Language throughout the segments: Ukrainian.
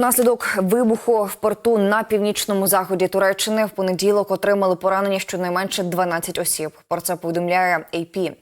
Наслідок вибуху в порту на північному заході Туреччини в понеділок отримали поранення щонайменше 12 осіб. Про це повідомляє AP.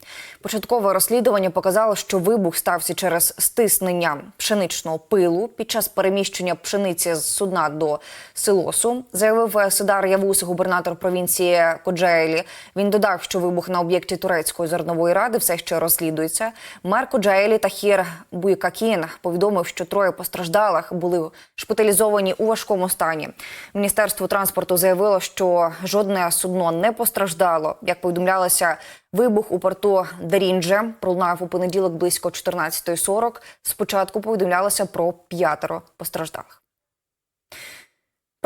Початкове розслідування показало, що вибух стався через стиснення пшеничного пилу під час переміщення пшениці з судна до силосу, заявив Сидар Явус, губернатор провінції Коджаелі. Він додав, що вибух на об'єкті турецької зернової ради все ще розслідується. Мер Коджаелі Тахір Буйкакін повідомив, що троє постраждалих були шпиталізовані у важкому стані. Міністерство транспорту заявило, що жодне судно не постраждало. Як повідомлялося, вибух у порту Даріндже пролунав у понеділок близько 14.40. Спочатку повідомлялося про п'ятеро постраждалих.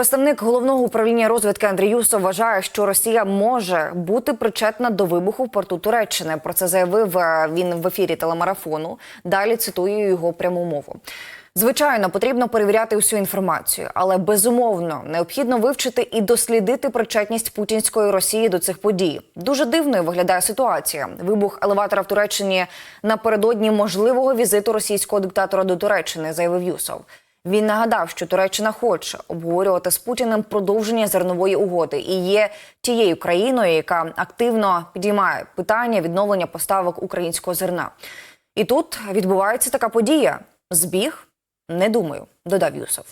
Представник головного управління розвідки Андрій Юсов вважає, що Росія може бути причетна до вибуху в порту Туреччини. Про це заявив е, він в ефірі телемарафону. Далі цитую його пряму мову. Звичайно, потрібно перевіряти усю інформацію, але безумовно необхідно вивчити і дослідити причетність путінської Росії до цих подій. Дуже дивною виглядає ситуація. Вибух елеватора в Туреччині напередодні можливого візиту російського диктатора до Туреччини, заявив Юсов. Він нагадав, що Туреччина хоче обговорювати з Путіним продовження зернової угоди і є тією країною, яка активно підіймає питання відновлення поставок українського зерна. І тут відбувається така подія: збіг. Не думаю, додав Юсов.